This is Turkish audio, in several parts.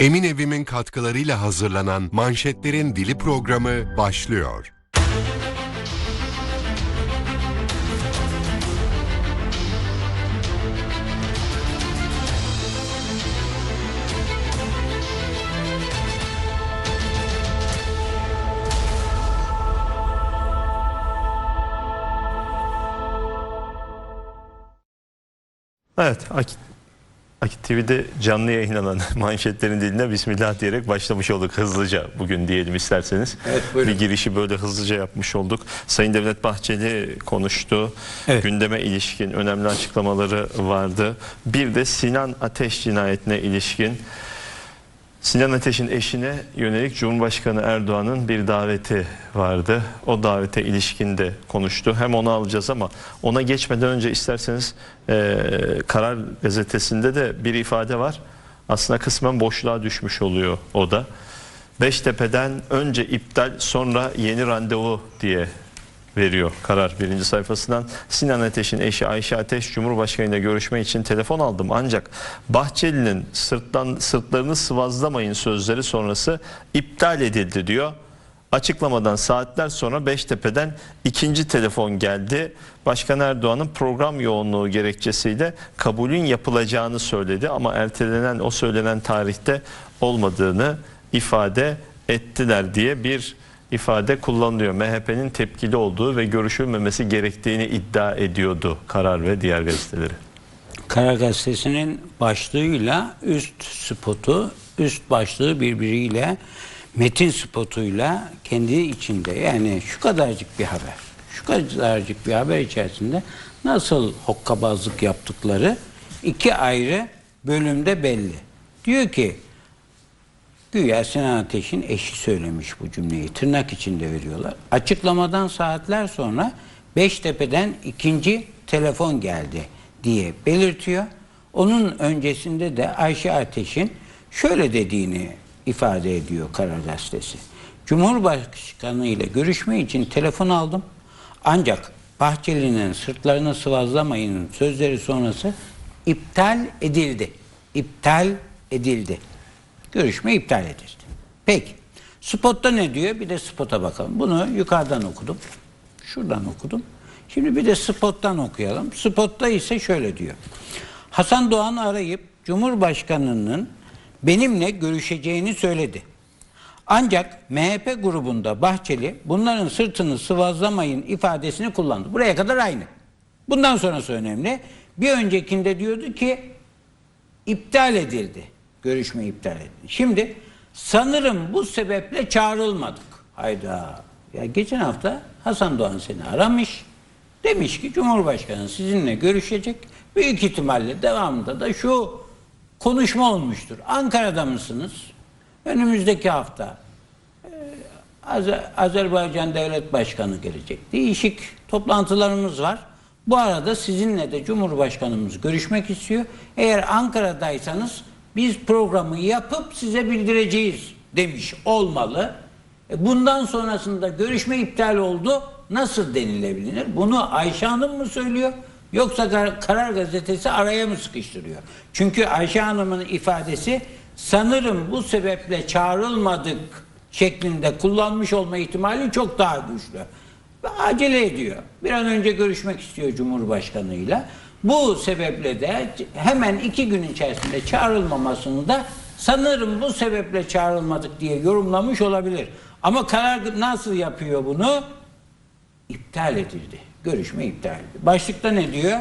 Emin Evim'in katkılarıyla hazırlanan Manşetlerin Dili programı başlıyor. Evet, Akit, Akit TV'de canlı yayınlanan manşetlerin diline Bismillah diyerek başlamış olduk hızlıca bugün diyelim isterseniz. Evet, buyurun. Bir girişi böyle hızlıca yapmış olduk. Sayın Devlet Bahçeli konuştu. Evet. Gündeme ilişkin önemli açıklamaları vardı. Bir de Sinan Ateş cinayetine ilişkin Sinan Ateş'in eşine yönelik Cumhurbaşkanı Erdoğan'ın bir daveti vardı. O davete ilişkin de konuştu. Hem onu alacağız ama ona geçmeden önce isterseniz eee, Karar Gazetesi'nde de bir ifade var. Aslında kısmen boşluğa düşmüş oluyor o da. Beştepe'den önce iptal sonra yeni randevu diye veriyor karar birinci sayfasından. Sinan Ateş'in eşi Ayşe Ateş Cumhurbaşkanı ile görüşme için telefon aldım ancak Bahçeli'nin sırttan sırtlarını sıvazlamayın sözleri sonrası iptal edildi diyor. Açıklamadan saatler sonra Beştepe'den ikinci telefon geldi. Başkan Erdoğan'ın program yoğunluğu gerekçesiyle kabulün yapılacağını söyledi ama ertelenen o söylenen tarihte olmadığını ifade ettiler diye bir ifade kullanılıyor. MHP'nin tepkili olduğu ve görüşülmemesi gerektiğini iddia ediyordu Karar ve diğer gazeteleri. Karar Gazetesi'nin başlığıyla üst spotu, üst başlığı birbiriyle metin spotuyla kendi içinde yani şu kadarcık bir haber, şu kadarcık bir haber içerisinde nasıl hokkabazlık yaptıkları iki ayrı bölümde belli. Diyor ki Güya Sinan Ateş'in eşi söylemiş bu cümleyi. Tırnak içinde veriyorlar. Açıklamadan saatler sonra Beştepe'den ikinci telefon geldi diye belirtiyor. Onun öncesinde de Ayşe Ateş'in şöyle dediğini ifade ediyor Karar Gazetesi. Cumhurbaşkanı ile görüşme için telefon aldım. Ancak Bahçeli'nin sırtlarını sıvazlamayın sözleri sonrası iptal edildi. İptal edildi. Görüşme iptal edildi. Peki. Spotta ne diyor? Bir de spota bakalım. Bunu yukarıdan okudum. Şuradan okudum. Şimdi bir de spottan okuyalım. Spotta ise şöyle diyor. Hasan Doğan arayıp Cumhurbaşkanı'nın benimle görüşeceğini söyledi. Ancak MHP grubunda Bahçeli bunların sırtını sıvazlamayın ifadesini kullandı. Buraya kadar aynı. Bundan sonrası önemli. Bir öncekinde diyordu ki iptal edildi. Görüşme iptal edildi. Şimdi sanırım bu sebeple çağrılmadık. Hayda. Ya geçen hafta Hasan Doğan seni aramış. Demiş ki Cumhurbaşkanı sizinle görüşecek. Büyük ihtimalle devamında da şu konuşma olmuştur. Ankara'da mısınız? Önümüzdeki hafta Azer- Azerbaycan Devlet Başkanı gelecek. Değişik toplantılarımız var. Bu arada sizinle de Cumhurbaşkanımız görüşmek istiyor. Eğer Ankara'daysanız biz programı yapıp size bildireceğiz demiş olmalı. E Bundan sonrasında görüşme iptal oldu. Nasıl denilebilir? Bunu Ayşe Hanım mı söylüyor? Yoksa Kar- Karar Gazetesi araya mı sıkıştırıyor? Çünkü Ayşe Hanım'ın ifadesi sanırım bu sebeple çağrılmadık şeklinde kullanmış olma ihtimali çok daha güçlü. Ve acele ediyor. Bir an önce görüşmek istiyor Cumhurbaşkanıyla. Bu sebeple de hemen iki gün içerisinde çağrılmamasını da sanırım bu sebeple çağrılmadık diye yorumlamış olabilir. Ama karar nasıl yapıyor bunu? iptal edildi. Görüşme iptal edildi. Başlıkta ne diyor?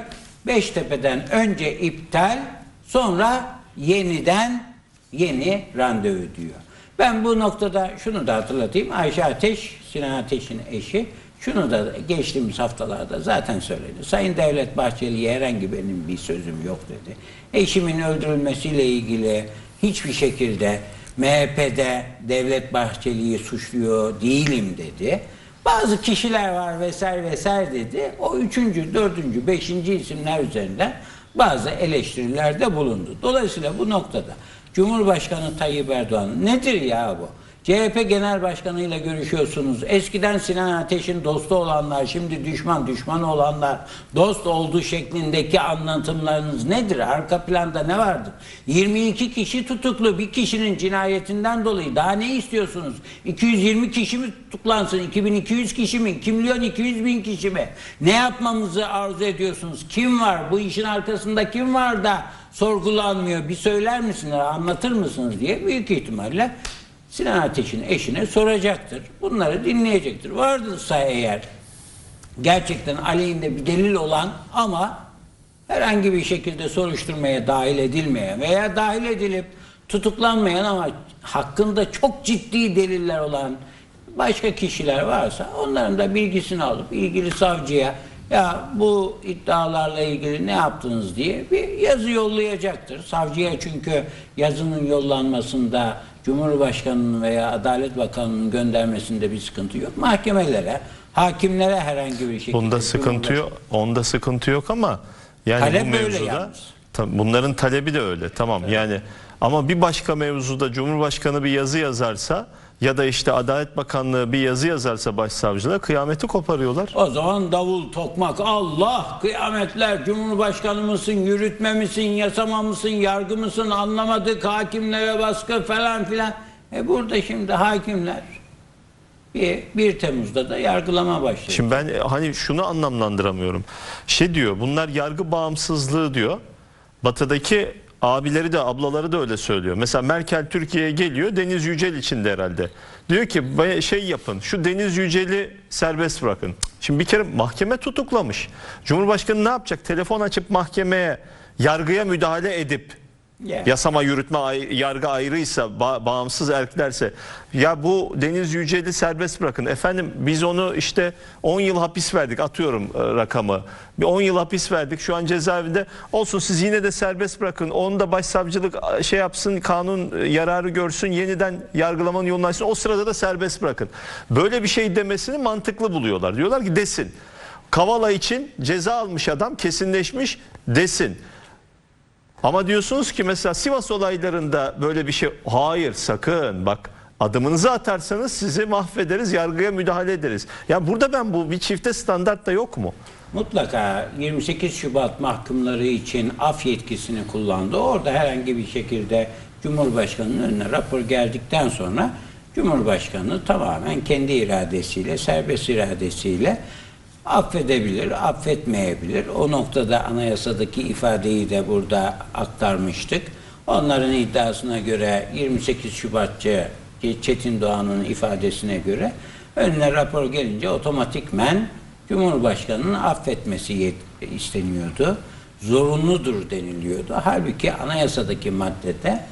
Beştepe'den önce iptal, sonra yeniden yeni randevu diyor. Ben bu noktada şunu da hatırlatayım. Ayşe Ateş, Sinan Ateş'in eşi, şunu da geçtiğimiz haftalarda zaten söyledi. Sayın Devlet Bahçeli'ye herhangi benim bir sözüm yok dedi. Eşimin öldürülmesiyle ilgili hiçbir şekilde MHP'de Devlet Bahçeli'yi suçluyor değilim dedi. Bazı kişiler var vesaire vesaire dedi. O üçüncü, dördüncü, beşinci isimler üzerinden bazı eleştirilerde bulundu. Dolayısıyla bu noktada Cumhurbaşkanı Tayyip Erdoğan nedir ya bu? CHP Genel Başkanı ile görüşüyorsunuz. Eskiden Sinan Ateş'in dostu olanlar, şimdi düşman düşman olanlar, dost olduğu şeklindeki anlatımlarınız nedir? Arka planda ne vardır? 22 kişi tutuklu bir kişinin cinayetinden dolayı daha ne istiyorsunuz? 220 kişi mi tutuklansın? 2200 kişi mi? 2 milyon 200 bin kişi mi? Ne yapmamızı arzu ediyorsunuz? Kim var? Bu işin arkasında kim var da sorgulanmıyor? Bir söyler misiniz? Anlatır mısınız diye büyük ihtimalle Sinan Ateş'in eşine soracaktır. Bunları dinleyecektir. Vardırsa eğer gerçekten aleyhinde bir delil olan ama herhangi bir şekilde soruşturmaya dahil edilmeyen veya dahil edilip tutuklanmayan ama hakkında çok ciddi deliller olan başka kişiler varsa onların da bilgisini alıp ilgili savcıya ya bu iddialarla ilgili ne yaptınız diye bir yazı yollayacaktır. Savcıya çünkü yazının yollanmasında Cumhurbaşkanının veya Adalet Bakanı'nın göndermesinde bir sıkıntı yok. Mahkemelere, hakimlere herhangi bir şekilde Bunda sıkıntı yok. Onda sıkıntı yok ama yani Talep bu mevzuda bunların talebi de öyle. Tamam. Yani ama bir başka mevzuda Cumhurbaşkanı bir yazı yazarsa ya da işte Adalet Bakanlığı bir yazı yazarsa başsavcılığa kıyameti koparıyorlar. O zaman davul, tokmak, Allah, kıyametler, Cumhurbaşkanı mısın, yürütme misin, yasama mısın, yargı mısın anlamadık, hakimlere baskı falan filan. E burada şimdi hakimler bir, 1 Temmuz'da da yargılama başlıyor. Şimdi ben e, hani şunu anlamlandıramıyorum. Şey diyor bunlar yargı bağımsızlığı diyor. Batı'daki abileri de ablaları da öyle söylüyor. Mesela Merkel Türkiye'ye geliyor Deniz Yücel içinde herhalde. Diyor ki "Baya- şey yapın şu Deniz Yücel'i serbest bırakın. Şimdi bir kere mahkeme tutuklamış. Cumhurbaşkanı ne yapacak? Telefon açıp mahkemeye yargıya müdahale edip. Yasama yürütme yargı ayrıysa ba- bağımsız erklerse. Ya bu Deniz Yücel'i serbest bırakın. Efendim biz onu işte 10 yıl hapis verdik atıyorum e, rakamı. Bir 10 yıl hapis verdik şu an cezaevinde. Olsun siz yine de serbest bırakın. Onu da başsavcılık şey yapsın kanun e, yararı görsün yeniden yargılamanın yolunu açsın. O sırada da serbest bırakın. Böyle bir şey demesini mantıklı buluyorlar. Diyorlar ki desin. Kavala için ceza almış adam kesinleşmiş desin. Ama diyorsunuz ki mesela Sivas olaylarında böyle bir şey hayır sakın bak adımınızı atarsanız sizi mahvederiz yargıya müdahale ederiz. Ya burada ben bu bir çifte standart da yok mu? Mutlaka 28 Şubat mahkumları için af yetkisini kullandı. Orada herhangi bir şekilde Cumhurbaşkanı'nın önüne rapor geldikten sonra Cumhurbaşkanı tamamen kendi iradesiyle, serbest iradesiyle affedebilir, affetmeyebilir. O noktada anayasadaki ifadeyi de burada aktarmıştık. Onların iddiasına göre 28 Şubatçı Çetin Doğan'ın ifadesine göre önüne rapor gelince otomatikmen Cumhurbaşkanı'nın affetmesi isteniyordu. Zorunludur deniliyordu. Halbuki anayasadaki maddede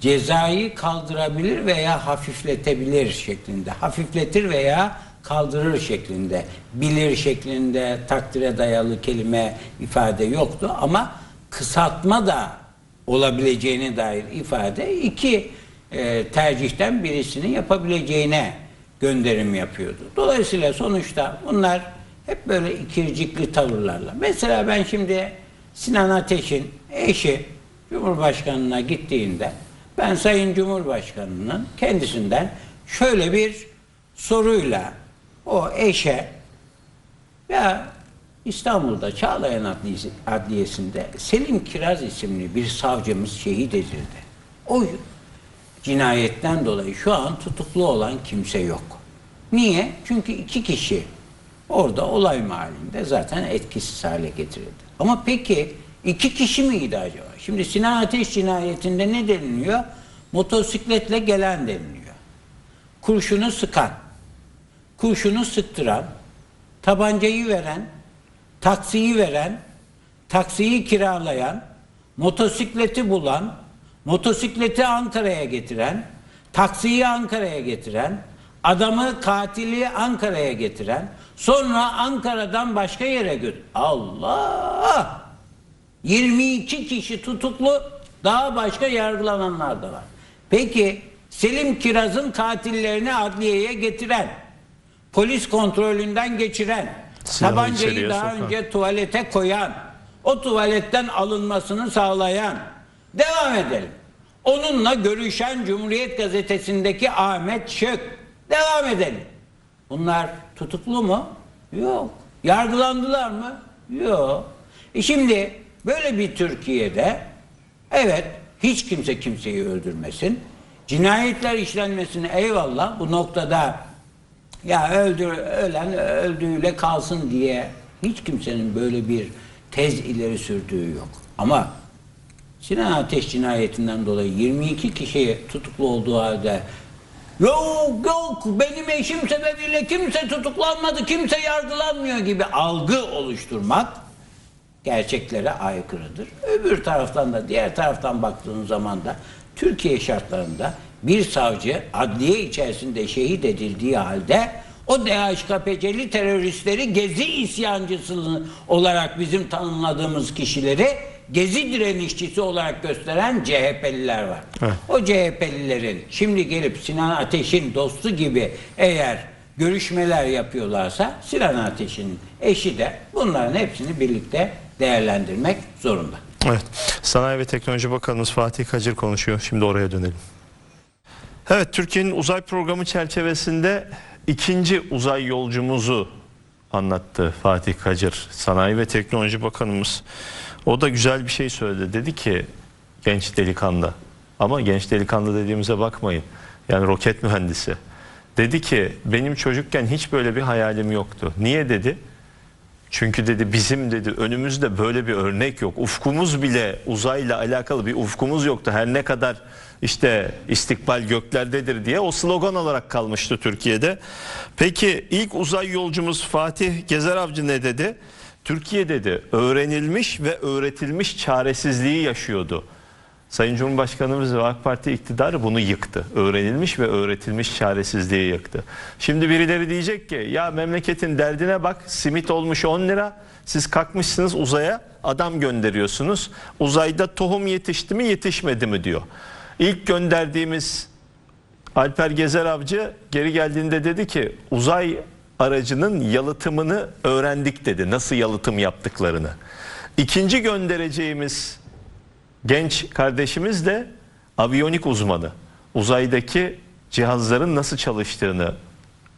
cezayı kaldırabilir veya hafifletebilir şeklinde. Hafifletir veya kaldırır şeklinde. Bilir şeklinde takdire dayalı kelime ifade yoktu ama kısaltma da olabileceğine dair ifade iki e, tercihten birisini yapabileceğine gönderim yapıyordu. Dolayısıyla sonuçta bunlar hep böyle ikircikli tavırlarla. Mesela ben şimdi Sinan Ateş'in eşi Cumhurbaşkanı'na gittiğinde ben Sayın Cumhurbaşkanı'nın kendisinden şöyle bir soruyla o eşe ya İstanbul'da Çağlayan Adliyesi, Adliyesi'nde Selim Kiraz isimli bir savcımız şehit edildi. O cinayetten dolayı şu an tutuklu olan kimse yok. Niye? Çünkü iki kişi orada olay mahallinde zaten etkisiz hale getirildi. Ama peki iki kişi miydi acaba? Şimdi Sinan Ateş cinayetinde ne deniliyor? Motosikletle gelen deniliyor. Kurşunu sıkan, kurşunu sıktıran, tabancayı veren, taksiyi veren, taksiyi kiralayan, motosikleti bulan, motosikleti Ankara'ya getiren, taksiyi Ankara'ya getiren, adamı katili Ankara'ya getiren, sonra Ankara'dan başka yere götür. Allah! 22 kişi tutuklu, daha başka yargılananlar da var. Peki Selim Kiraz'ın katillerini adliyeye getiren, polis kontrolünden geçiren, Silahı tabancayı daha sokan. önce tuvalete koyan, o tuvaletten alınmasını sağlayan, devam edelim. Onunla görüşen Cumhuriyet Gazetesi'ndeki Ahmet Şık. Devam edelim. Bunlar tutuklu mu? Yok. Yargılandılar mı? Yok. E şimdi böyle bir Türkiye'de evet hiç kimse kimseyi öldürmesin. Cinayetler işlenmesine eyvallah bu noktada ya öldür ölen öldüğüyle kalsın diye hiç kimsenin böyle bir tez ileri sürdüğü yok. Ama Sinan Ateş cinayetinden dolayı 22 kişi tutuklu olduğu halde yok yok benim eşim sebebiyle kimse tutuklanmadı, kimse yargılanmıyor gibi algı oluşturmak gerçeklere aykırıdır. Öbür taraftan da diğer taraftan baktığın zaman da Türkiye şartlarında bir savcı adliye içerisinde şehit edildiği halde o DHKPC'li teröristleri gezi isyancısı olarak bizim tanımladığımız kişileri gezi direnişçisi olarak gösteren CHP'liler var. O CHP'lilerin şimdi gelip Sinan Ateş'in dostu gibi eğer görüşmeler yapıyorlarsa Sinan Ateş'in eşi de bunların hepsini birlikte değerlendirmek zorunda. Evet. Sanayi ve Teknoloji Bakanımız Fatih Kacır konuşuyor. Şimdi oraya dönelim. Evet, Türkiye'nin uzay programı çerçevesinde ikinci uzay yolcumuzu anlattı Fatih Kacır. Sanayi ve Teknoloji Bakanımız. O da güzel bir şey söyledi. Dedi ki genç delikanlı ama genç delikanlı dediğimize bakmayın. Yani roket mühendisi. Dedi ki benim çocukken hiç böyle bir hayalim yoktu. Niye dedi? Çünkü dedi bizim dedi önümüzde böyle bir örnek yok. Ufkumuz bile uzayla alakalı bir ufkumuz yoktu. Her ne kadar işte istikbal göklerdedir diye o slogan olarak kalmıştı Türkiye'de. Peki ilk uzay yolcumuz Fatih Gezer Avcı ne dedi? Türkiye dedi öğrenilmiş ve öğretilmiş çaresizliği yaşıyordu. Sayın Cumhurbaşkanımız ve AK Parti iktidarı bunu yıktı. Öğrenilmiş ve öğretilmiş çaresizliği yıktı. Şimdi birileri diyecek ki ya memleketin derdine bak simit olmuş 10 lira. Siz kalkmışsınız uzaya adam gönderiyorsunuz. Uzayda tohum yetişti mi yetişmedi mi diyor. İlk gönderdiğimiz Alper Gezer Avcı geri geldiğinde dedi ki uzay aracının yalıtımını öğrendik dedi. Nasıl yalıtım yaptıklarını. İkinci göndereceğimiz genç kardeşimiz de aviyonik uzmanı. Uzaydaki cihazların nasıl çalıştığını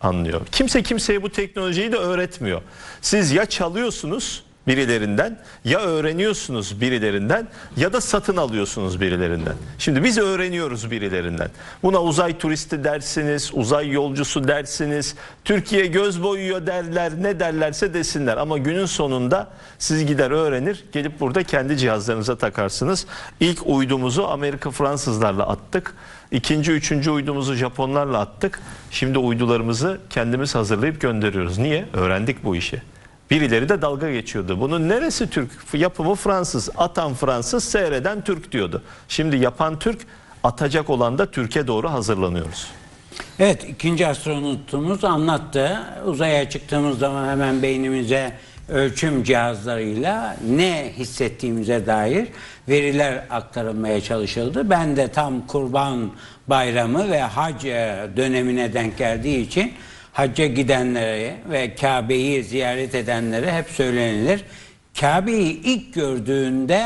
anlıyor. Kimse kimseye bu teknolojiyi de öğretmiyor. Siz ya çalıyorsunuz birilerinden ya öğreniyorsunuz birilerinden ya da satın alıyorsunuz birilerinden. Şimdi biz öğreniyoruz birilerinden. Buna uzay turisti dersiniz, uzay yolcusu dersiniz, Türkiye göz boyuyor derler, ne derlerse desinler. Ama günün sonunda siz gider öğrenir, gelip burada kendi cihazlarınıza takarsınız. İlk uydumuzu Amerika Fransızlarla attık. İkinci, üçüncü uydumuzu Japonlarla attık. Şimdi uydularımızı kendimiz hazırlayıp gönderiyoruz. Niye? Öğrendik bu işi. Birileri de dalga geçiyordu. Bunun neresi Türk? Yapımı Fransız. Atan Fransız, seyreden Türk diyordu. Şimdi yapan Türk, atacak olan da Türkiye doğru hazırlanıyoruz. Evet ikinci astronotumuz anlattı. Uzaya çıktığımız zaman hemen beynimize ölçüm cihazlarıyla ne hissettiğimize dair veriler aktarılmaya çalışıldı. Ben de tam kurban bayramı ve hac e, dönemine denk geldiği için hacca gidenlere ve Kabe'yi ziyaret edenlere hep söylenilir. Kabe'yi ilk gördüğünde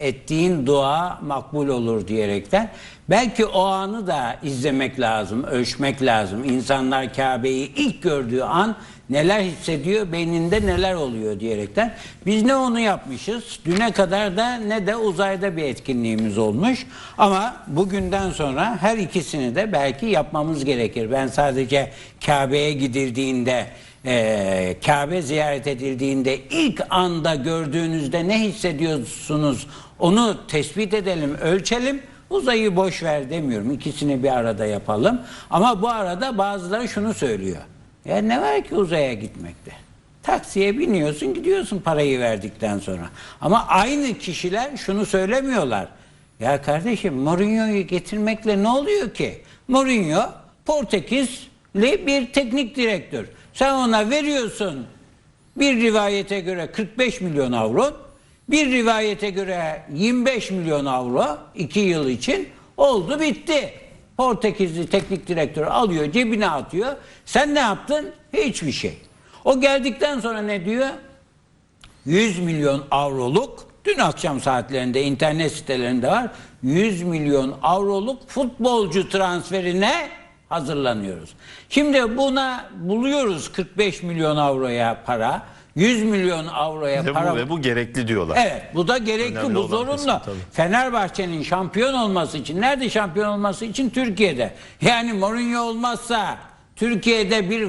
ettiğin dua makbul olur diyerekten. Belki o anı da izlemek lazım, ölçmek lazım. İnsanlar Kabe'yi ilk gördüğü an neler hissediyor, beyninde neler oluyor diyerekten. Biz ne onu yapmışız, düne kadar da ne de uzayda bir etkinliğimiz olmuş. Ama bugünden sonra her ikisini de belki yapmamız gerekir. Ben sadece Kabe'ye gidildiğinde ee, Kabe ziyaret edildiğinde ilk anda gördüğünüzde ne hissediyorsunuz onu tespit edelim, ölçelim. Uzayı boş ver demiyorum. İkisini bir arada yapalım. Ama bu arada bazıları şunu söylüyor. Ya ne var ki uzaya gitmekte? Taksiye biniyorsun gidiyorsun parayı verdikten sonra. Ama aynı kişiler şunu söylemiyorlar. Ya kardeşim Mourinho'yu getirmekle ne oluyor ki? Mourinho Portekizli bir teknik direktör. Sen ona veriyorsun bir rivayete göre 45 milyon avro, bir rivayete göre 25 milyon avro 2 yıl için oldu bitti. Portekizli teknik direktör alıyor cebine atıyor. Sen ne yaptın? Hiçbir şey. O geldikten sonra ne diyor? 100 milyon avroluk Dün akşam saatlerinde internet sitelerinde var. 100 milyon avroluk futbolcu transferine hazırlanıyoruz. Şimdi buna buluyoruz 45 milyon avroya para. 100 milyon avroya Ve para. bu, ve bu gerekli diyorlar. Evet bu da gerekli Önemli bu zorunlu. Fenerbahçe'nin şampiyon olması için nerede şampiyon olması için Türkiye'de. Yani Mourinho olmazsa Türkiye'de bir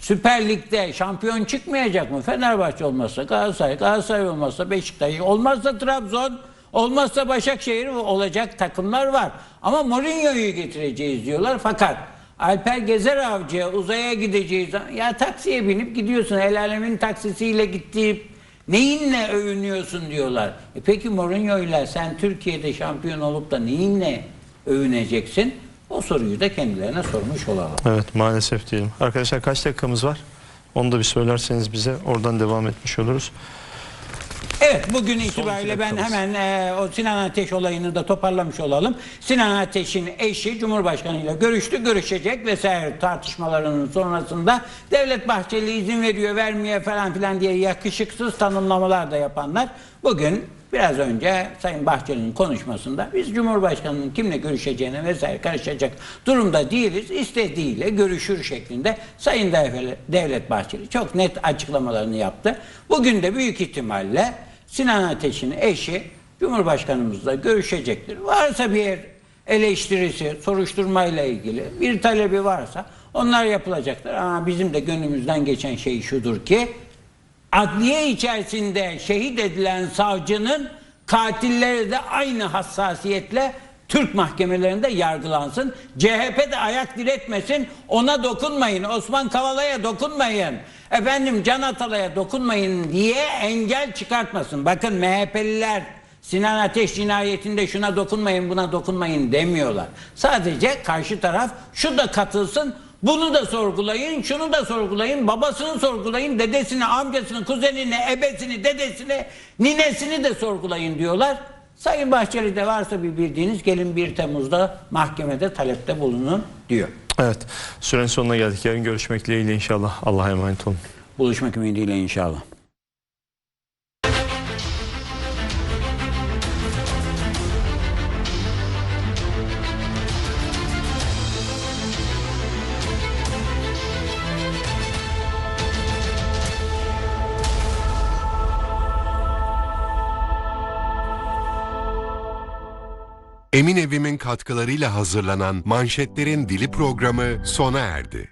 Süper Lig'de şampiyon çıkmayacak mı? Fenerbahçe olmazsa Galatasaray, Galatasaray olmazsa Beşiktaş, olmazsa Trabzon, olmazsa Başakşehir olacak takımlar var. Ama Mourinho'yu getireceğiz diyorlar fakat Alper Gezer Avcı'ya uzaya gideceğiz. Ya taksiye binip gidiyorsun. El alemin taksisiyle gittiği neyinle övünüyorsun diyorlar. E peki Mourinho ile sen Türkiye'de şampiyon olup da neyinle övüneceksin? O soruyu da kendilerine sormuş olalım. Evet maalesef diyelim. Arkadaşlar kaç dakikamız var? Onu da bir söylerseniz bize oradan devam etmiş oluruz. Evet bugün itibariyle ben hemen e, o Sinan Ateş olayını da toparlamış olalım. Sinan Ateş'in eşi Cumhurbaşkanı ile görüştü, görüşecek vesaire tartışmalarının sonrasında Devlet Bahçeli izin veriyor, vermiyor falan filan diye yakışıksız tanımlamalar da yapanlar bugün biraz önce Sayın Bahçeli'nin konuşmasında biz Cumhurbaşkanı'nın kimle görüşeceğine vesaire karışacak durumda değiliz. İstediğiyle görüşür şeklinde Sayın Devlet Bahçeli çok net açıklamalarını yaptı. Bugün de büyük ihtimalle Sinan Ateş'in eşi Cumhurbaşkanımızla görüşecektir. Varsa bir eleştirisi, soruşturmayla ilgili bir talebi varsa onlar yapılacaktır. Ama bizim de gönlümüzden geçen şey şudur ki adliye içerisinde şehit edilen savcının katilleri de aynı hassasiyetle Türk mahkemelerinde yargılansın. CHP de ayak diretmesin. Ona dokunmayın. Osman Kavala'ya dokunmayın. Efendim Can Atalay'a dokunmayın diye engel çıkartmasın. Bakın MHP'liler Sinan Ateş cinayetinde şuna dokunmayın buna dokunmayın demiyorlar. Sadece karşı taraf şu da katılsın bunu da sorgulayın, şunu da sorgulayın, babasını sorgulayın, dedesini, amcasını, kuzenini, ebesini, dedesini, ninesini de sorgulayın diyorlar. Sayın Bahçeli'de varsa bir bildiğiniz gelin 1 Temmuz'da mahkemede talepte bulunun diyor. Evet sürenin sonuna geldik. Yarın görüşmek dileğiyle inşallah. Allah'a emanet olun. Buluşmak ümidiyle inşallah. Emin Evim'in katkılarıyla hazırlanan Manşetlerin Dili programı sona erdi.